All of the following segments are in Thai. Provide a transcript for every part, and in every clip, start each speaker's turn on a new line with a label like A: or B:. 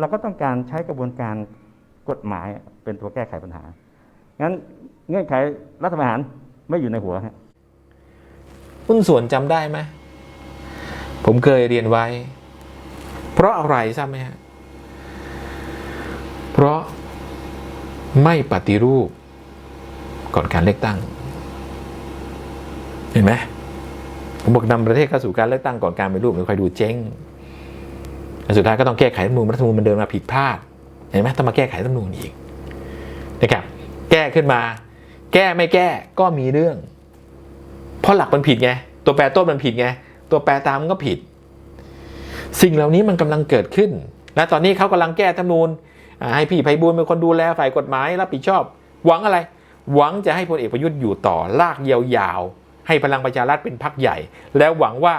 A: เราก็ต้องการใช้กระบวนการกฎหมายเป็นตัวแก้ไขปัญหา งั้นเงื่อนไขรัฐประหารไม่อยู่ในหัวฮะ
B: หุ้นส่วนจำได้ไหมผมเคยเรียนไว้ เพราะอะไรทราบไหมฮะ เพราะไม่ปฏิรูปก่อนการเลือกตั้ง เห็นไหมผมบอกนำประเทศเข้าสู่การเลือกตั้งก่อนการปฏิรูปเดี๋ยวคอยดูเจ๊ง แล้วสุดท้ายก็ต้องแก้ไขรัฐมนูญรัฐมนูญมันเดินมาผิดพลาดเห็นไหมต้องมาแก้ไขรัฐมนูญอีกนะครับแก้ขึ้นมา แก้ไม่แก้ก็มีเรื่อง เพราะหลักมันผิดไง ตัวแปรต้นมันผิดไง ตัวแปรตามมันก็ผิด สิ่งเหล่านี้มันกำลังเกิดขึ้น และตอนนี้เขากำลังแก้ธรรมนูญอ่าให้พี่ไพบูลเป็นคนดูแลฝ่ายกฎหมายรับผิดชอบ หวังอะไร หวังจะให้พลเอกประยุทธ์อยู่ต่อลากยาวๆให้พลังประชารัฐเป็นพรรคใหญ่ แล้วหวังว่า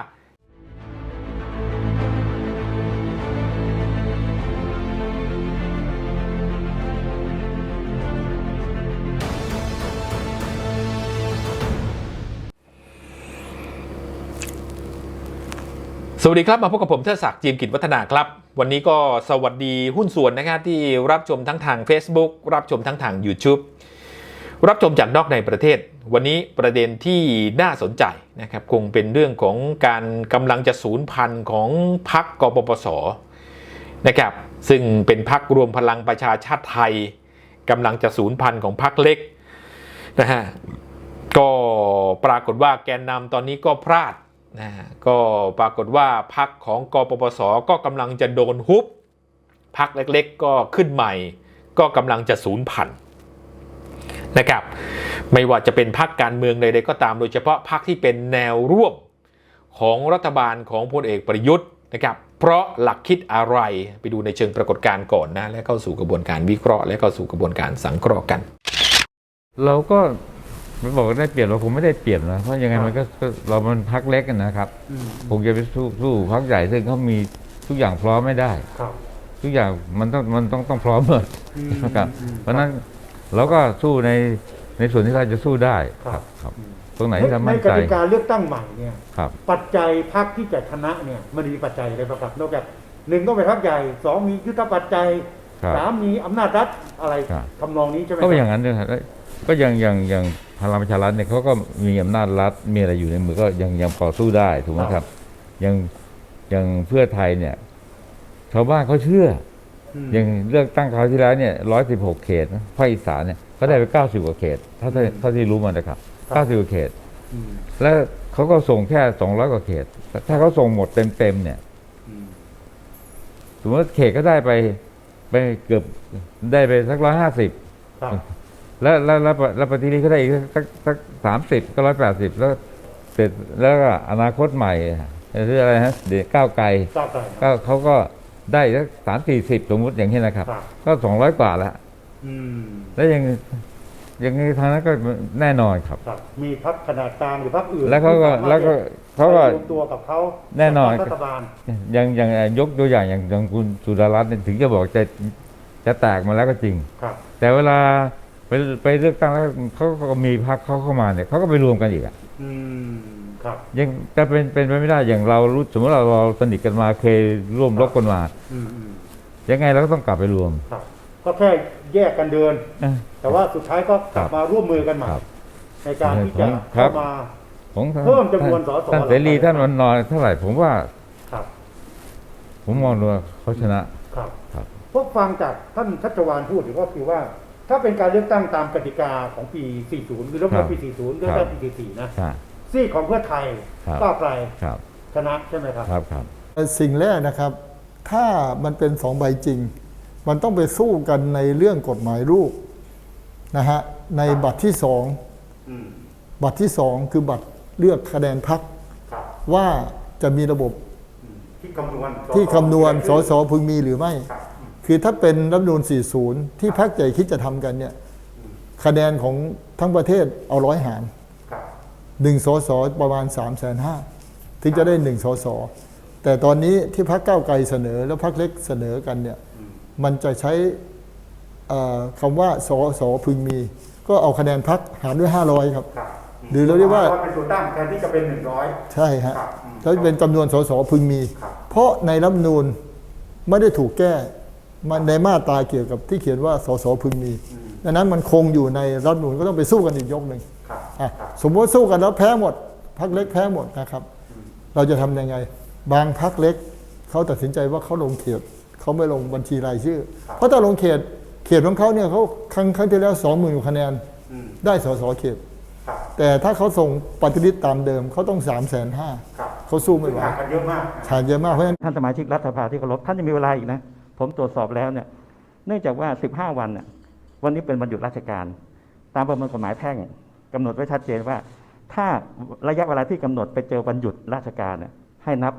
B: วัสดีครับ มาพบกับผมเทิดศักดิ์จีมกิจวัฒนาครับ วันนี้ก็สวัสดีหุ้นส่วนนะครับที่รับชมทั้งทาง Facebook รับชมทั้งทาง YouTube รับชมจากนอกในประเทศ วันนี้ประเด็นที่น่าสนใจนะครับคงเป็นเรื่องของการกำลังจะสูญพันธุ์ของพรรคกปปสนะครับซึ่งเป็นพรรครวมพลังประชาชาติไทยกำลังจะสูญพันธุ์ของพรรคเล็กนะฮะก็ปรากฏว่าแกนนำตอนนี้ก็พลาด นะก็ปรากฏว่าพักของกปปสก็กำลังจะโดนฮุบพักเล็กๆ ก็ขึ้นใหม่ ก็กำลังจะสูญพันธุ์นะครับ ไม่ว่าจะเป็นพักการเมืองใดๆก็ตามโดยเฉพาะพักที่เป็นแนวร่วมของรัฐบาลของพลเอกประยุทธ์นะครับ เพราะหลักคิดอะไรไปดูในเชิงปรากฏการณ์ก่อนนะ และเข้าสู่กระบวนการวิเคราะห์ และเข้าสู่กระบวนการสังเคราะห์กัน
C: เราก็ ไม่บอกว่าได้เปลี่ยนเราคงไม่ได้เปลี่ยนนะเพราะยังไงมันก็ก็เรามันพักเล็กกันนะครับคงจะไปสู้สู้พักใหญ่ซึ่งเขามีทุกอย่างพร้อมไม่ได้
D: ครับ
C: ทุกอย่างมันต้องมันต้องต้องพร้อมหมดนะครับเพราะฉะนั้นเราก็สู้ในในส่วนที่เราจะสู้ได้ครับ ครับ ตรงไหนที่เรา
D: ใน
C: มั่น
D: ก
C: ใจ
D: ติกาเลือกตั้งใหม่เนี่ย
C: ครับ
D: ปัจจัยพรรคที่จะชนะเนี่ยมันมีปัจจัยอะไรบ้างครับนอกจากหนึ่งต้องเป็นพรรคใหญ่สองมียุทธปัจจัย
C: ครับ
D: สามมีอำนาจรัฐอะไร
C: ครับ
D: ทำนองนี้ใช่ไหม
C: ก็เป็นอ
D: ค
C: ย่า
D: รับ
C: งนั้นด้วยครับแล้วก็อย่างอย่างอย่าง พลังประชารัฐเนี่ยเขาก็มีอำนาจรัฐมีอะไรอยู่ในมือก็ยังยังพอสู้ได้ถูกไหมครับยังยังเพื่อไทยเนี่ย ชาวบ้านเขาเชื่อ
D: อืม
C: อย่างเลือกตั้งคราวที่แล้วเนี่ยร้อยสิบหกเขตนะภาคอีสานเนี่ยเขาได้ไปเก้าสิบกว่าเขตเท่าที่เท่าที่รู้มานะครับเก้าสิบกว่าเขต
D: อืม
C: แล้วเขาก็ส่งแค่สองร้อยกว่าเขต ถ้าเขาส่งหมดเต็มๆเนี่ย
D: อืม
C: สมมติเขตก็ได้ไป ไปเกือบได้ไปสักร้อยห้าสิบ
D: ครับ
C: แล้วแล้วแล้วแล้วปฏิริษีก็ได้อีกสักสักสามสิบก็ร้อยแปดสิบแล้วเสร็จแล้วก็อนาคตใหม่หรืออะไรฮะเดี๋ยวก้าวไกล
D: ทราบได้
C: ก็เขาก็ได้สักสามสี่สิบสมมติอย่างนี้นะครับ
D: ครับ
C: ก็สองร้อยกว่าแล้ว
D: อืม
C: แล้วยังยังไงทางนั้นก็แน่นอนครับ
D: ครับมีพรรคขนาดกลางหรือพรรคอื่น
C: แล้วเขาก็
D: ที่สมรถ
C: แล้วก็
D: จะ
C: เขาก็
D: ไปรวมตัวกับเขา
C: แน่นอน
D: จัดตั้งรัฐบาล
C: ยังยังยกตัวอย่างอย่างอย่างคุณสุดารัตน์เนี่ยถึงจะบอกจะจะแตกมาแล้วก็จริง
D: ครับ
C: แต่เวลา ไปไปเลือกตั้งแล้วเขาก็มีพรรคเขาเข้ามาเนี่ยเขาก็ไปรวมกันอีกอะ
D: อืมครับ
C: ยังจะเป็นเป็นไปไม่ได้อย่างเรารู้สมมติเราเราสนิทกันมาเคยร่วมรบกันมา
D: อืมอืม
C: ยังไงเราก็ต้องกลับไปรวม
D: ครับ ก็แค่แยกกันเดิน
C: นะ
D: แต่ว่าสุดท้ายก็กลับ
C: ครับ
D: มาร่วมมือกันใหม่
C: ครับ
D: ในการที่จะ
C: ครั
D: เข้า
C: บ
D: มา
C: ของท่าน
D: เพิ่มจำนวนสส
C: ท่านเสรีท่านวันนอยเท่าไหร่ผมว่า
D: ครับ
C: ผมมองดูว่าเขาชนะ
D: ครับ
C: ครับ
D: พวกฟังจากท่านชัชวานพูดก็คือว่า ถ้าเป็นการเลือกตั้งตามกติกาของปี 40หรือเลือกตั้งปี 40 เลือกตั้งปี 44 นะ
C: ใช่
D: ซีกของเพื่อไทย
C: ครับ
D: ก้าวไกล
C: ครับ
D: ชนะใช่ไหมครับ
C: ครับครับ
E: สิ่งแรกนะครับ ถ้ามันเป็นสองใบจริง มันต้องไปสู้กันในเรื่องกฎหมายลูกนะฮะในบัตรที่สอง
D: อืม
E: บัตรที่สองคือบัตรเลือกคะแนนพัก
D: ครับ
E: ว่าจะมีระบบ
D: อืมที่คำนวณ
E: ที่คำนวณสสพึงมีหรือไม่
D: ครับอืม
E: คือถ้าเป็นรัฐธรรมนูล40 ที่พักใหญ่คิดจะทำกันเนี่ยคะแนนของทั้งประเทศเอาร้อยหาร
D: ครับ
E: หนึ่งสสประมาณ3ามแสนห้าถึงจะได้หนึ่งสสแต่ตอนนี้ที่พักเก้าวไกลเสนอแล้วพักเล็กเสนอกันเนี่ยมันจะใช้เอ่อคำว่าสสพึงมี ก็เอาคะแนนพักหารด้วย 500ครับ
D: ครับ
E: หรือเราเรียกว่า
D: เป็นตัวตั้งแทนที่จะเป็น 100
E: ใช่ฮะ
D: ครับอืม
E: แล้วเป็นจำนวนสสพึงมี
D: ครับ
E: เพราะในรัฐธรรมนูญไม่ได้ถูกแก้ มันในมาตราเกี่ยวกับที่เขียนว่าสสพึงมีดังนั้นมันคงอยู่ในรัฐธรรมนูญก็ต้องไปสู้กันอีกยกหนึ่ง
D: ครับ
E: อะสมมติสู้กันแล้วแพ้หมดพักเล็กแพ้หมดนะครับ เราจะทำยังไง บางพักเล็กเขาตัดสินใจว่าเขาลงเขตเขาไม่ลงบัญชีรายชื่อเพราะถ้าลงเขตเขตของเขาเนี่ยเขาครั้งครั้งที่แล้วสองหมื่นคะแนน
D: อืม
E: ได้สสเขต
D: ครับ
E: แต่ถ้าเขาส่งปฏิริษีตามเดิมเขาต้องสามแสนห้า
D: ครับ
E: เขาสู้ไม่
D: ซึ่ง
E: ไหว
D: ห่างกันเยอะมากนะ
E: ทานเยอะมากเพราะฉะนั้น
A: ท่านสมาชิกรัฐสภาที่เคารพท่านจะมีเวลาอีกนะ ผมตรวจสอบแล้วเนี่ย เนื่องจากว่า 15 วันน่ะวันนี้เป็นวันหยุดราชการ ตามประมวลกฎหมายแพ่งกำหนดไว้ชัดเจนว่า ถ้าระยะเวลาที่กำหนดไปเจอวันหยุดราชการเนี่ยให้นับ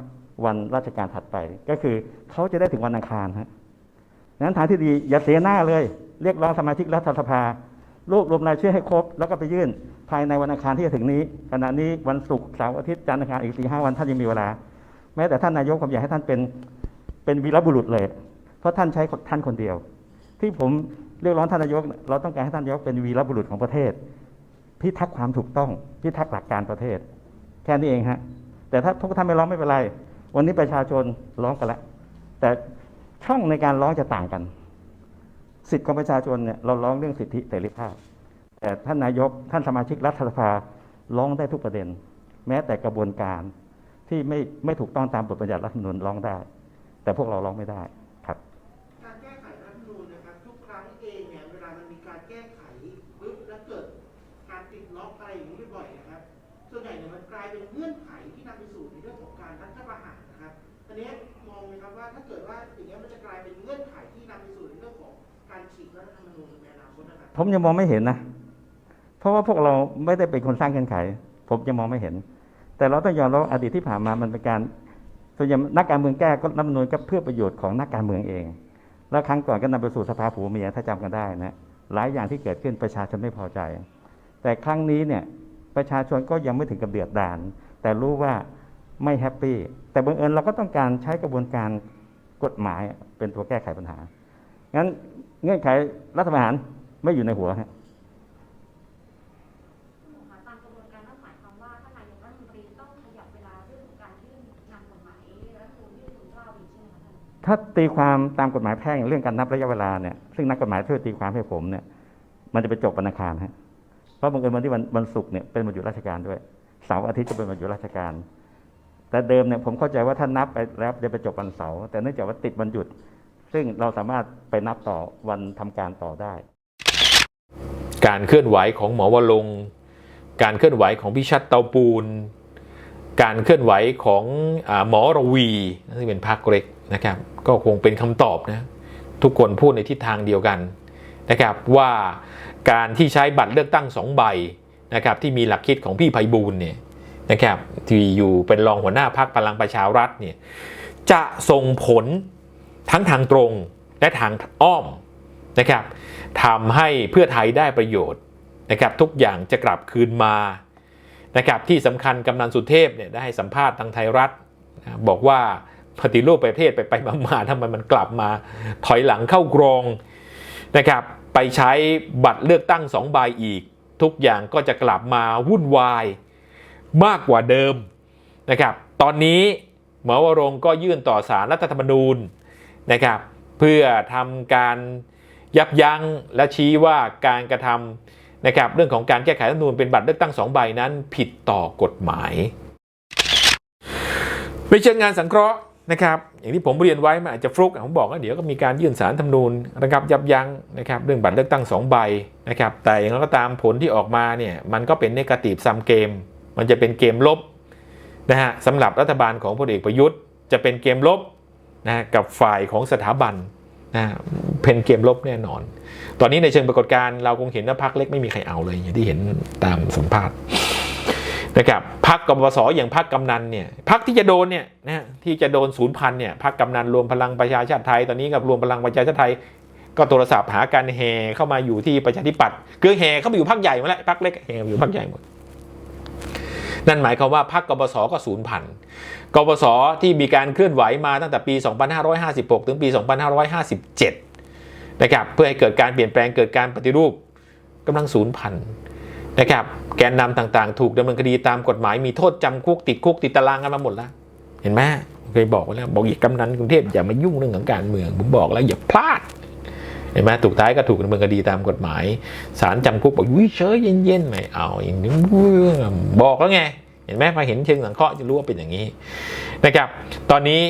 A: วันราชการถัดไป ก็คือเขาจะได้ถึงวันอังคารฮะนั้นทางที่ดีอย่าเสียหน้าเลย เรียกร้องสมาชิกรัฐสภารวบรวมรายชื่อให้ครบ แล้วก็ไปยื่นภายในวันอังคารที่จะถึงนี้ขณะนี้วันศุกร์เสาร์อาทิตย์จันทร์อังคารอีกสี่ห้าวันท่านยังมีเวลา แม้แต่ท่านนายกผมอยากให้ท่านเป็นเป็นวีรบุรุษเลย เพราะท่านใช้ท่านคนเดียว ที่ผมเรียกร้องท่านนายก เราต้องการให้ท่านนายกเป็นวีรบุรุษของประเทศ พิทักษ์ความถูกต้อง พิทักษ์หลักการประเทศ แค่นี้เองฮะ แต่ถ้าพวกท่านไม่ร้องไม่เป็นไร วันนี้ประชาชนร้องกันแล้วแต่ช่องในการร้องจะต่างกัน สิทธิของประชาชนเนี่ยเราร้องเรื่องสิทธิเสรีภาพ แต่ท่านนายกท่านสมาชิกรัฐสภาร้องได้ทุกประเด็น แม้แต่กระบวนการที่ไม่ไม่ถูกต้องตามบทบัญญัติรัฐธรรมนูญร้องได้ แต่พวกเราร้องไม่ได้ ผมยังมองไม่เห็นนะ เพราะว่าพวกเราไม่ได้เป็นคนสร้างเงื่อนไข ผมยังมองไม่เห็น แต่เราต้องยอมรับว่าอดีตที่ผ่านมามันเป็นการส่วนใหญ่นักการเมืองแก้ก็รัฐมนูญก็เพื่อประโยชน์ของนักการเมืองเอง แล้วครั้งก่อนก็นำไปสู่สภาผัวเมียถ้าจำกันได้นะหลายอย่างที่เกิดขึ้นประชาชนไม่พอใจ แต่ครั้งนี้เนี่ยประชาชนก็ยังไม่ถึงกับเดือดดาน แต่รู้ว่าไม่แฮปปี้แต่บังเอิญเราก็ต้องการใช้กระบวนการกฎหมายเป็นตัวแก้ไขปัญหางั้นเงื่อนไขรัฐประหาร ไม่อยู่ในหัวฮะ
F: คุณหมอคะตามกระบวนการนั่นหมายความว่าท่านายกรัฐมนตรีต้องขยบเวลาเรื่องการยื่นนำกฎหมายรัฐธรรมนูญยื่นทูลเกล้าอีกใช่ไหมคะท่าน
A: ถ้าตีความตามกฎหมายแพ่งเรื่องการนับระยะเวลาเนี่ยซึ่งนักกฎหมายช่วยตีความให้ผมเนี่ย มันจะไปจบวันอังคารฮะเพราะบังเอิญวันที่วันวันศุกร์เนี่ยเป็นวันหยุดราชการด้วยเสาร์อาทิตย์ก็เป็นวันหยุดราชการ แต่เดิมเนี่ยผมเข้าใจว่าถ้านับไปแล้วจะไปจบวันเสาร์แต่เนื่องจากว่าติดวันหยุด ซึ่งเราสามารถไปนับต่อวันทำการต่อได้
B: การเคลื่อนไหวของหมอวรงการเคลื่อนไหวของพิชัดเตาปูน การเคลื่อนไหวของอหมอระวีซึ่เป็นพรรคเล็กนะครับ ก็คงเป็นคำตอบนะทุกคนพูดในทิศทางเดียวกันนะครับว่าการที่ใช้บัตรเลือกตั้งสองใบนะครับที่มีหลักคิดของพี่ไพบูลเนี่ยนะครับที่อยู่เป็นรองหัวหน้าพรรคพลังประชารัฐเนี่ยจะส่งผลทั้งทางตรงและทางอ้อม นะครับทำให้เพื่อไทยได้ประโยชน์นะครับทุกอย่างจะกลับคืนมานะครับที่สำคัญกำนันสุเทพเนี่ยได้ให้สัมภาษณ์ทางไทยรัฐนะบอกว่าปฏิรูปประเทศไปไปมาๆทำไมมันกลับมาถอยหลังเข้ากรองนะครับไปใช้บัตรเลือกตั้งสองใบอีก ทุกอย่างก็จะกลับมาวุ่นวายมากกว่าเดิมนะครับตอนนี้หมอวรงก็ยื่นต่อสารรัฐธรรมนูญนะครับเพื่อทำการ ยับยั้งและชี้ว่าการกระทำนะครับเรื่องของการแก้ไขรัฐธรรมนูญเป็นบัตรเลือกตั้งสองใบนั้นผิดต่อกฎหมายไม่เชิงงานสังเคราะห์นะครับอย่างที่ผมเรียนไว้มันอาจจะฟลุกผมบอกว่าเดี๋ยวก็มีการยื่นสารธรรมนูญระงับยับยั้งนะครับเรื่องบัตรเลือกตั้งสองใบนะครับแต่อย่างไรก็ตามผลที่ออกมาเนี่ยมันก็เป็นเนกาทีฟซัมเกม มันจะเป็นเกมลบนะฮะสำหรับรัฐบาลของพลเอกประยุทธ์ จะเป็นเกมลบนะฮะกับฝ่ายของสถาบัน นะเป็นเกมลบแน่นอน ตอนนี้ในเชิงปรากฏการณ์เราคงเห็นว่าพรรคเล็กไม่มีใครเอาเลยอย่างที่เห็นตามสัมภาษณ์นะครับพักกบสอย่างพักกำนันเนี่ยพักที่จะโดนเนี่ยนะที่จะโดนศูนย์พันเนี่ยพักกำนันรวมพลังประชาชาติไทย ตอนนี้กับรวมพลังประชาชาติไทย ก็โทรศัพท์หาการแห่เข้ามาอยู่ที่ประชาธิปัตย์คือแห่เข้ามาอยู่พักใหญ่หมดแล้วพักเล็กแห่มาอยู่พักใหญ่หมดนั่นหมายความว่าพักกบสก็ศูนย์พัน กบสที่มีการเคลื่อนไหวมาตั้งแต่ปี 2556 ถึงปี 2557 นะครับ เพื่อให้เกิดการเปลี่ยนแปลงเกิดการปฏิรูปกำลังศูนย์พันนะครับ แกนนำต่างๆ ถูกดำเนินคดีตามกฎหมายมีโทษจำคุกติดคุกติดตารางกันมาหมดแล้ว เห็นไหมเคยบอกไว้แล้ว บอกอย่ากำนันกรุงเทพอย่ามายุ่งเรื่องของการเมือง ผมบอกแล้วอย่าพลาดเห็นไหมถูกท้ายก็ถูกดำเนินคดีตามกฎหมายศาลจำคุกบอกวิเฉยเย็นๆไม่เอาอย่างนี้บอกแล้วไง เห็นไหมพอเห็นเชิงสังเคราะห์จะรู้ว่าเป็นอย่างนี้นะครับ ตอนนี้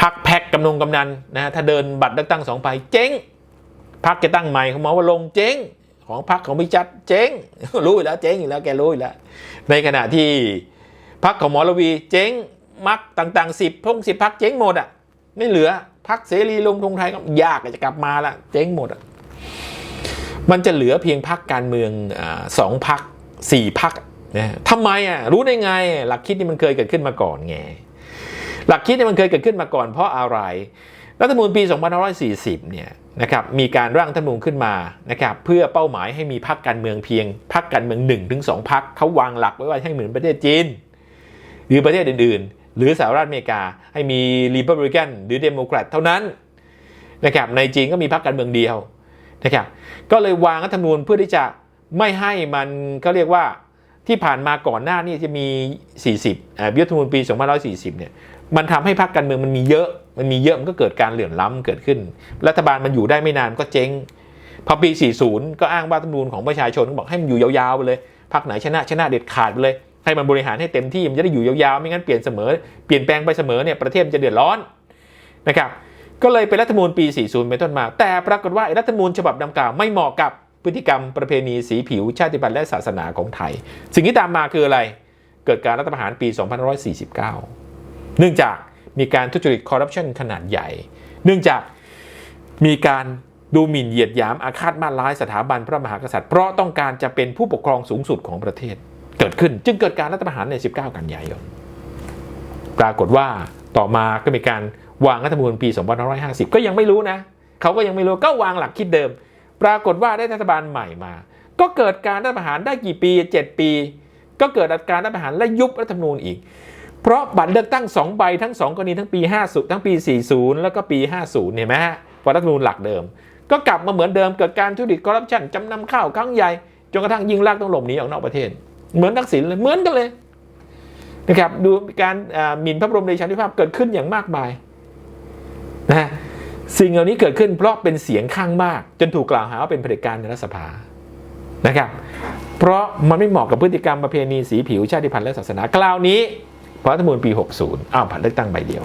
B: พักแพ็กกำนงกำนันนะถ้าเดินบัตรเลือกตั้งสองใบเจ๊งพักจะตั้งใหม่ของหมอว่าลงเจ๊งของพักของพิจัดเจ๊งรู้อยู่แล้วเจ๊งอยู่แล้วแกรู้อยู่แล้วในขณะที่พักของหมอระวีเจ๊งมักต่างๆสิบพงสิบพักเจ๊งหมดอะไม่เหลือพักเสรีลงทงไทยก็ยากจะกลับมาละเจ๊งหมดอะมันจะเหลือเพียงพักการเมืองอสองพักสี่พัก นะทำไมอะรู้ได้ไง หลักคิดนี่มันเคยเกิดขึ้นมาก่อนไงหลักคิดนี่มันเคยเกิดขึ้นมาก่อนเพราะอะไรรัฐธรรมนูญปี 2540 เนี่ยนะครับมีการร่างรัฐธรรมนูญขึ้นมานะครับเพื่อเป้าหมายให้มีพรรคการเมืองเพียงพรรคการเมือง1ถึง2พรรคเขาวางหลักไว้ว่าให้เหมือนประเทศจีน หรือประเทศอื่น ๆ หรือสหรัฐอเมริกาให้มีรีพับลิกันหรือเดโมแครตเท่านั้นนะครับในจีนก็มีพรรคการเมืองเดียวนะครับก็เลยวางรัฐธรรมนูญเพื่อที่จะไม่ให้มันเขาเรียกว่า ที่ผ่านมาก่อนหน้านี่จะมี 40อ่ารัฐธรรมนูญปี2540 เนี่ย มันทำให้พรรคการเมืองมันมีเยอะ มันมีเยอะมันก็เกิดการเหลื่อมล้ำเกิดขึ้น รัฐบาลมันอยู่ได้ไม่นานก็เจ๊ง พอปี 40 ก็อ้างว่ารัฐธรรมนูญของประชาชนบอกให้มันอยู่ยาวๆไปเลย พรรคไหนชนะชนะเด็ดขาดไปเลย ให้มันบริหารให้เต็มที่มันจะได้อยู่ยาวๆ ไม่งั้นเปลี่ยนเสมอ เปลี่ยนแปลงไปเสมอเนี่ยประเทศมันจะเดือดร้อนนะครับ ก็เลยเป็นรัฐมนูญปี 40 เป็นต้นมา แต่ปรากฏว่ารัฐมนูญฉบับดังกล่าวไม่เหมาะกับ พฤติกรรมประเพณีสีผิวชาติพันธุ์และศาสนาของไทย สิ่งที่ตามมาคืออะไร เกิดการรัฐประหารปี 2549 เนื่องจากมีการทุจริตคอร์รัปชันขนาดใหญ่ เนื่องจากมีการดูหมิ่นเหยียดหยามอาฆาตมาร้ายสถาบันพระมหากษัตริย์ เพราะต้องการจะเป็นผู้ปกครองสูงสุดของประเทศ เกิดขึ้นจึงเกิดการรัฐประหารใน 19 กันยายน ปรากฏว่าต่อมาก็มีการวางรัฐธรรมนูญปี 2550 ก็ยังไม่รู้นะ เขาก็ยังไม่รู้ ก็วางหลักคิดเดิม ปรากฏว่าได้รัฐบาลใหม่มา ก็เกิดการรัฐประหารได้กี่ปี 7 ปี ก็เกิดการรัฐประหารและยุบรัฐธรรมนูญอีก เพราะบัตรเลือกตั้ง2ใบทั้ง2กรณีทั้งปี 50 ทั้งปี 40 แล้วก็ปี 50เห็นไหมฮะพอรัฐธรรมนูญหลักเดิม ก็กลับมาเหมือนเดิมเกิดการทุจริตคอร์รัปชันจำนำข้าวครั้งใหญ่จนกระทั่งยิงลากต้องหลบหนีออกนอกประเทศ เหมือนทักษิณเลยเหมือนกันเลยนะครับดูการหมิ่นพระบรมเดชานุภาพเกิดขึ้นอย่างมากมายนะฮะ สิ่งเหล่านี้เกิดขึ้นเพราะเป็นเสียงข้างมาก จนถูกกล่าวหาว่าเป็นเผด็จการในรัฐสภานะครับ เพราะมันไม่เหมาะกับพฤติกรรมประเพณีสีผิวชาติพันธุ์และศาสนาคราวนี้พรัฐธรรมนูญปี 60 อ้าวผ่านเลือกตั้งใบเดียว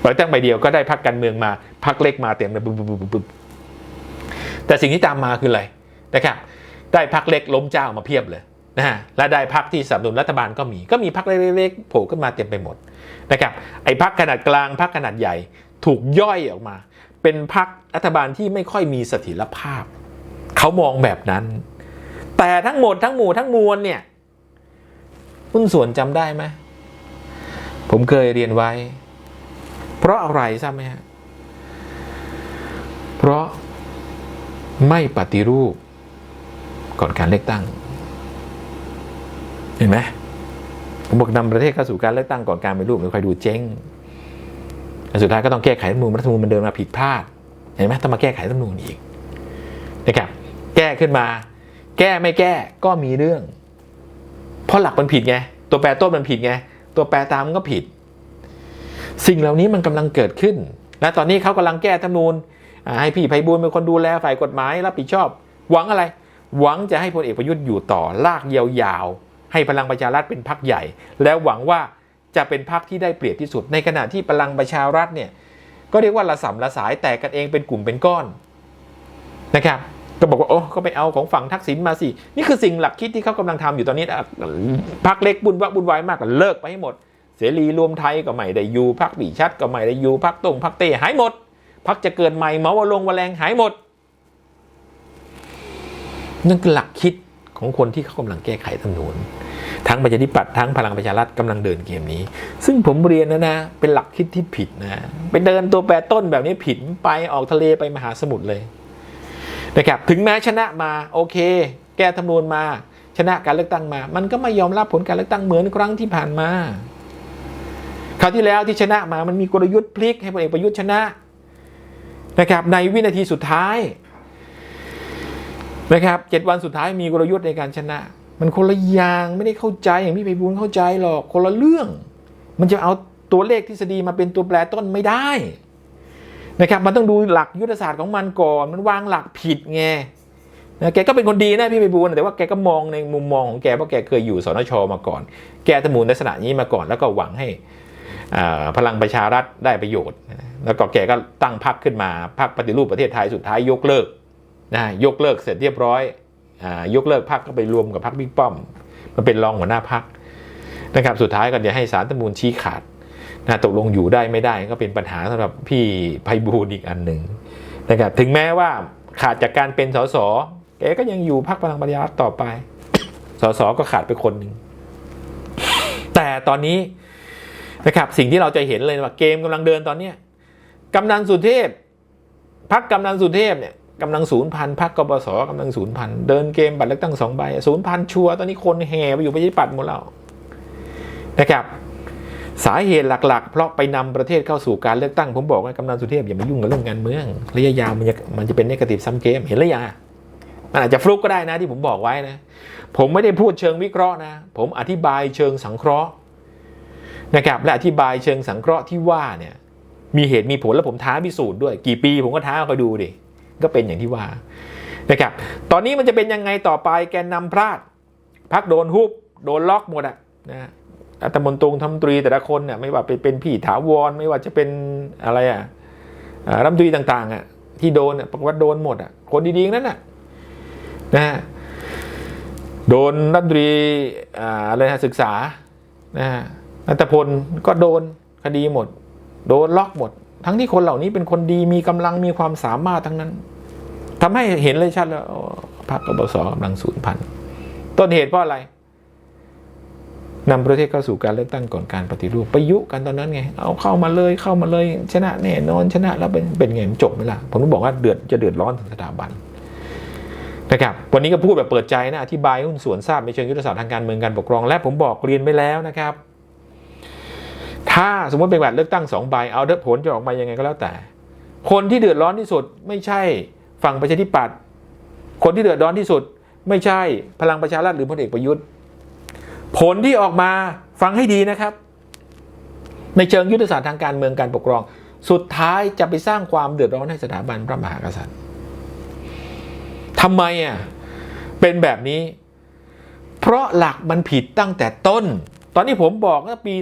B: ผ่านเลือกตั้งใบเดียวก็ได้พรรคการเมืองมาพรรคเล็กมาเต็มเลยปุ๊บปุ๊บปุ๊บปุ๊บแต่สิ่งที่ตามมาคืออะไรนะครับ ได้พรรคเล็กล้มเจ้ามาเพียบเลยนะฮะและได้พรรคที่สนับสนุนรัฐบาลก็มี ก็มีพรรคเล็กๆโผล่ขึ้นมาเต็มไปหมดนะครับ ไอ้พรรคขนาดกลางพรรคขนาดใหญ่ถูกย่อยออกมา เป็นพรรครัฐบาลที่ไม่ค่อยมีเสถียรภาพ เขามองแบบนั้น แต่ทั้งหมดทั้งหมู่ทั้งมวลเนี่ยหุ้นส่วนจำได้ไหมผมเคยเรียนไว้ เพราะอะไรทราบไหมฮะเพราะไม่ปฏิรูปก่อนการเลือกตั้ง เห็นไหมผมบอกนำประเทศเข้าสู่การเลือกตั้งก่อนการปฏิรูปไม่ค่อยดูเจ๊ง แต่สุดท้ายก็ต้องแก้ไขรัฐมนูญรัฐมนูญมันเดินมาผิดพลาดเห็นไหมต้องมาแก้ไขรัฐมนูญอีกนะครับแก้ขึ้นมา แก้ไม่แก้ก็มีเรื่อง เพราะหลักมันผิดไง ตัวแปรต้นมันผิดไง ตัวแปรตามมันก็ผิด สิ่งเหล่านี้มันกำลังเกิดขึ้นและตอนนี้เขากำลังแก้รัฐมนูญอ่าให้พี่ไพบูลเป็นคนดูแลฝ่ายกฎหมายรับผิดชอบ หวังอะไร หวังจะให้พลเอกประยุทธ์อยู่ต่อลากยาวๆให้พลังประชารัฐเป็นพรรคใหญ่ แล้วหวังว่า จะเป็นพรรคที่ได้เปรียบที่สุด ในขณะที่พลังประชารัฐเนี่ยก็เรียกว่าละสำละสายแตกกันเองเป็นกลุ่มเป็นก้อนนะครับก็บอกว่าโอ้ก็ไปเอาของฝั่งทักษิณมาสิ นี่คือสิ่งหลักคิดที่เขากำลังทำอยู่ตอนนี้อะพักเล็กบุญวะบุญวายมากก็เลิกไปให้หมด เสรีรวมไทยก็ไม่ได้ยูพักบีชัดก็ไม่ได้ยูพักตรงพักเต้หายหมดพักจะเกิดใหม่เมาวะลงวแรงหายหมดนั่นคือหลักคิดของคนที่เขากำลังแก้ไขรัฐธรรมนูญ ทั้งประชาธิปัตย์ทั้งพลังประชารัฐกำลังเดินเกมนี้ ซึ่งผมเรียนนะนะ เป็นหลักคิดที่ผิดนะไปเดินตัวแปรต้นแบบนี้ผิดไปออกทะเลไปมหาสมุทรเลยนะครับถึงแม้ชนะมาโอเค แก้รัฐธรรมนูญมา ชนะการเลือกตั้งมา มันก็ไม่ยอมรับผลการเลือกตั้งเหมือนครั้งที่ผ่านมาคราวที่แล้วที่ชนะมามันมีกลยุทธ์พลิกให้พลเอกประยุทธ์ชนะนะครับในวินาทีสุดท้ายนะครับเจ็ดวันสุดท้ายมีกลยุทธ์ในการชนะ มันคนละอย่างไม่ได้เข้าใจอย่างพี่ไพบูลเข้าใจหรอกคนละเรื่อง มันจะเอาตัวเลขทฤษฎีมาเป็นตัวแปรต้นไม่ได้นะครับมันต้องดูหลักยุทธศาสตร์ของมันก่อน มันวางหลักผิดไงนะแกก็เป็นคนดีนะพี่ไปบูลแต่ว่าแกก็มองในมุมมองของแกเพราะแกเคยอยู่สนชมาก่อน แกตมูลลักษณะนี้มาก่อน แล้วก็หวังให้พลังประชารัฐได้ประโยชน์ แล้วก็แกก็ตั้งพรรคขึ้นมาพรรคปฏิรูปประเทศไทยสุดท้ายยกเลิกนะยกเลิกเสร็จเรียบร้อย ยกเลิกพรรคก็ไปรวมกับพรรคบิ๊กป้อมมาเป็นรองหัวหน้าพรรคนะครับสุดท้ายก็จะให้สารตมูลชี้ขาดนะตกลงอยู่ได้ไม่ได้ก็เป็นปัญหาสำหรับพี่ไพบูลอีกอันหนึ่งนะครับถึงแม้ว่าขาดจากการเป็นสสแกก็ยังอยู่พรรคพลังประชารัฐต่อไปสสก็ขาดไปคนหนึ่งแต่ตอนนี้นะครับสิ่งที่เราจะเห็นเลยว่าเกมกำลังเดินตอนเนี้ยกำนันสุเทพพักกำนันสุเทพเนี่ย กำลังศูนย์พันพักกบสกำลังศูนย์พันเดินเกมบัตรเลือกตั้งสองใบศูนย์พันชัวตอนนี้คนแห่ไปอยู่ประชาธิปัตย์หมดแล้วนะครับ สาเหตุหลัก ๆ เพราะไปนำประเทศเข้าสู่การเลือกตั้งผมบอกว่ากำนันสุเทพอย่ามายุ่งกับเรื่องการเมืองระยะยาวมันจะมันจะเป็นนกาทีฟซ้ำเกมเห็นหรือยังมันอาจจะฟลุกก็ได้นะที่ผมบอกไว้นะ ผมไม่ได้พูดเชิงวิเคราะห์นะ ผมอธิบายเชิงสังเคราะห์นะครับและอธิบายเชิงสังเคราะห์ที่ว่าเนี่ยมีเหตุมีผลแล้วผมท้าพิสูจน์ด้วย กี่ปีผมก็ท้าคอยดูดิ ก็เป็นอย่างที่ว่านะครับตอนนี้มันจะเป็นยังไงต่อไปแกนนำพลาดพักโดนฮุบโดนล็อกหมดอะนะรัฐมนตรีทำตรีแต่ละคนเนี่ยไม่ว่าไปเป็นพี่ถาวรไม่ว่าจะเป็นอะไรอะอ่ารัฐมนตรีต่างๆอะที่โดนปรากฏว่าโดนหมดอะคนดีๆนั้นน่ะนะโดนรัฐมนตรีอะไรนะศึกษานะฮะนัตพลก็โดนคดีหมด โดนล็อกหมด ทั้งที่คนเหล่านี้เป็นคนดีมีกำลังมีความสามารถทั้งนั้นทำให้เห็นเลยชัดแล้วพรรคกบสกำลังสูญพันธุ์ต้นเหตุเพราะอะไรนำประเทศเข้าสู่การเลือกตั้งก่อนการปฏิรูปประยุกันตอนนั้นไง เอาเข้ามาเลยเข้ามาเลยชนะแน่นอนชนะแล้วเป็นเป็นไงมันจบไหมล่ะ ผมต้องบอกว่าเดือดจะเดือดร้อนถึงสถาบันนะครับวันนี้ก็พูดแบบเปิดใจนะอธิบายหุ้นส่วนทราบในเชิงยุทธศาสตร์ทางการเมืองการปกครอง และผมบอกเรียนไปแล้วนะครับ ถ้าสมมติเป็นแบบเลือกตั้งสองใบเอาผลจะออกมายังไงก็แล้วแต่ คนที่เดือดร้อนที่สุดไม่ใช่ฝั่งประชาธิปัตย์คนที่เดือดร้อนที่สุด ไม่ใช่พลังประชารัฐหรือพลเอกประยุทธ์ ผลที่ออกมาฟังให้ดีนะครับ ในเชิงยุทธศาสตร์ทางการเมืองการปกครอง สุดท้ายจะไปสร้างความเดือดร้อนให้สถาบันพระมหากษัตริย์ทำไมอะเป็นแบบนี้ เพราะหลักมันผิดตั้งแต่ต้น ตอนนี้ผมบอกว่าปี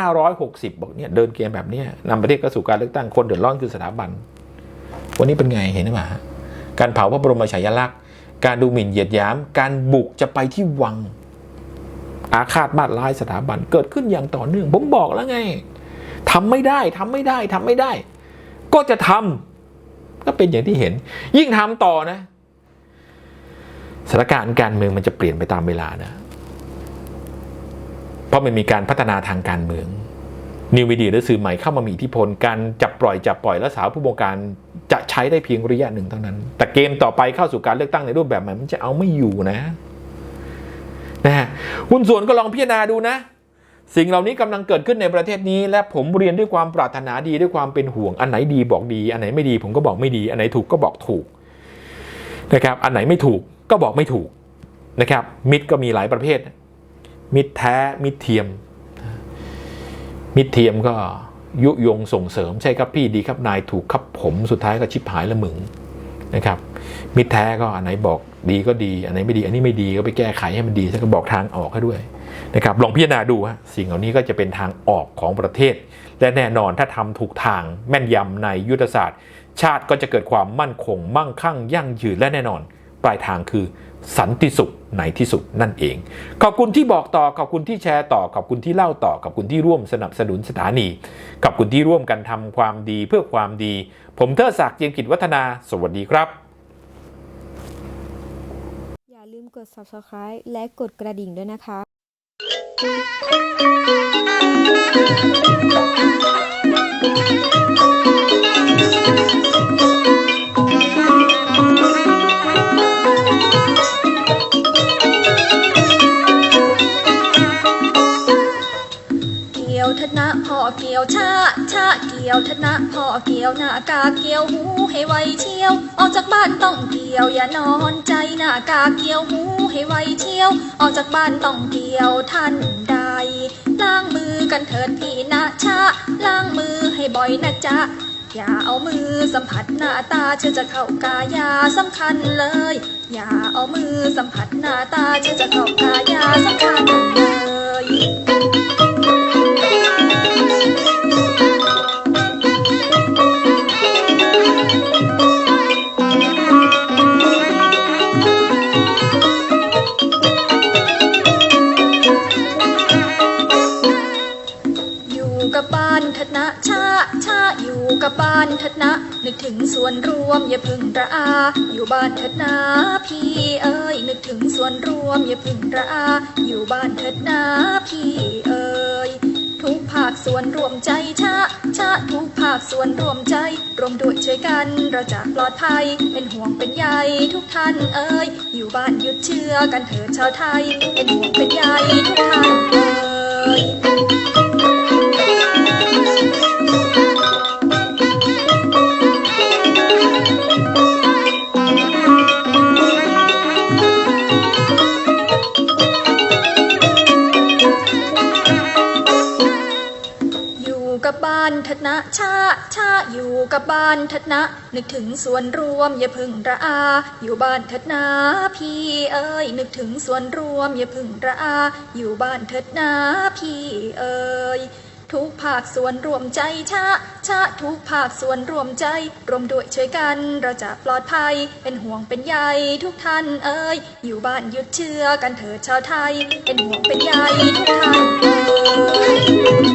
B: 2560 บอกเนี่ยเดินเกมแบบนี้นำประเทศเข้าสู่การเลือกตั้งคนเดือดร้อนคือสถาบัน วันนี้เป็นไงเห็นไหมฮะการเผาพระบรมฉายาลักษณ์การดูหมิ่นเหยียดหยาม การบุกจะไปที่วัง อาฆาตมาดร้ายสถาบันเกิดขึ้นอย่างต่อเนื่อง ผมบอกแล้วไงทำไม่ได้ทำไม่ได้ทำไม่ได้ ก็จะทำก็เป็นอย่างที่เห็น ยิ่งทำต่อนะสถานการณ์การเมืองมันจะเปลี่ยนไปตามเวลานะ เพราะมันมีการพัฒนาทางการเมืองนิวมีเดียหรือสื่อใหม่เข้ามามีอิทธิพล การจับปล่อยจับปล่อยและสาวผู้บงการจะใช้ได้เพียงระยะหนึ่งเท่านั้น แต่เกมต่อไปเข้าสู่การเลือกตั้งในรูปแบบใหม่มันจะเอาไม่อยู่นะนะฮะหุ้นส่วนก็ลองพิจารณาดูนะ สิ่งเหล่านี้กำลังเกิดขึ้นในประเทศนี้ และผมเรียนด้วยความปรารถนาดีด้วยความเป็นห่วง อันไหนดีบอกดี อันไหนไม่ดีผมก็บอกไม่ดี อันไหนถูกก็บอกถูกนะครับ อันไหนไม่ถูกก็บอกไม่ถูกนะครับ มิตรก็มีหลายประเภท มิตรแท้มิตรเทียม มิตรเทียมก็ยุยงส่งเสริมใช่ครับพี่ดีครับนายถูกครับผมสุดท้ายก็ชิบหายละมึงนะครับ มิตรแท้ก็อันไหนบอกดีก็ดี อันไหนไม่ดี อันนี้ไม่ดีก็ไปแก้ไขให้มันดีแล้วก็บอกทางออกให้ด้วยนะครับลองพิจารณาดูฮะสิ่งเหล่านี้ก็จะเป็นทางออกของประเทศ และแน่นอนถ้าทำถูกทางแม่นยำในยุทธศาสตร์ ชาติก็จะเกิดความมั่นคง มั่งคั่งยั่งยืนและแน่นอน ลายทางคือสันติสุขในที่สุดนั่นเอง ขอบคุณที่บอกต่อ ขอบคุณที่แชร์ต่อ ขอบคุณที่เล่าต่อ ขอบคุณที่ร่วมสนับสนุนสถานี ขอบคุณที่ร่วมกันทำความดีเพื่อความดี ผมเทอศักดิ์เจียมกิจวัฒนา สวัสดีครับ
G: อย่าลืมกด subscribe และกดกระดิ่งด้วยนะคะ
H: เกี่ เกี่ยวชาชาเกี่ยวธนะพ่อเกี่ยวหน้ากาเกี่ยวหูให้ไวเชียว ออกจากบ้านต้องเกี่ยวอย่านอนใจหน้ากาเกี่ยวหูให้ไวเชียว ออกจากบ้านต้องเกี่ยวท่านใดล้างมือกันเถิดพี่นะชะล้างมือให้บ่อยนะจ๊ะอย่าเอามือสัมผัสหน้าตาเชื่อจะเข้ากายาสำคัญเลย อย่าเอามือสัมผัสหน้าตาเชื่อจะเข้ากายาสำคัญเลย ดนะ นึกถึงส่วนรวมอย่าพึ่งระอา อยู่บ้านเถิดนะพี่เอ้ยนึกถึงส่วนรวมอย่าพึ่งระอา อยู่บ้านเถิดนะพี่เอ้ยทุกภาคส่วนรวมใจชาชาทุกภาคส่วนรวมใจ รวมด้วยช่วยกันเราจะปลอดภัย เป็นห่วงเป็นใยทุกท่านเอ้ยอยู่บ้านหยุดเชื่อกันเถิดชาวไทย เป็นห่วงเป็นใยทุกท่านเอ้ยอยู่ นะชาชาอยู่กับบ้านเถดนะ นึกถึงส่วนรวมอย่าพึ่งระอา อยู่บ้านเถิดนะพี่เอ้ยนึกถึงส่วนรวมอย่าพึ่งระอา อยู่บ้านเถิดนะพี่เอ้ยทุกภาคส่วนรวมใจชาชาทุกภาคส่วนรวมใจ รวมด้วยช่วยกันเราจะปลอดภัย เป็นห่วงเป็นใยทุกท่านเอ้ย อยู่บ้านหยุดเชื่อกันเถิดชาวไทย เป็นห่วงเป็นใยทุกท่านเอ้ย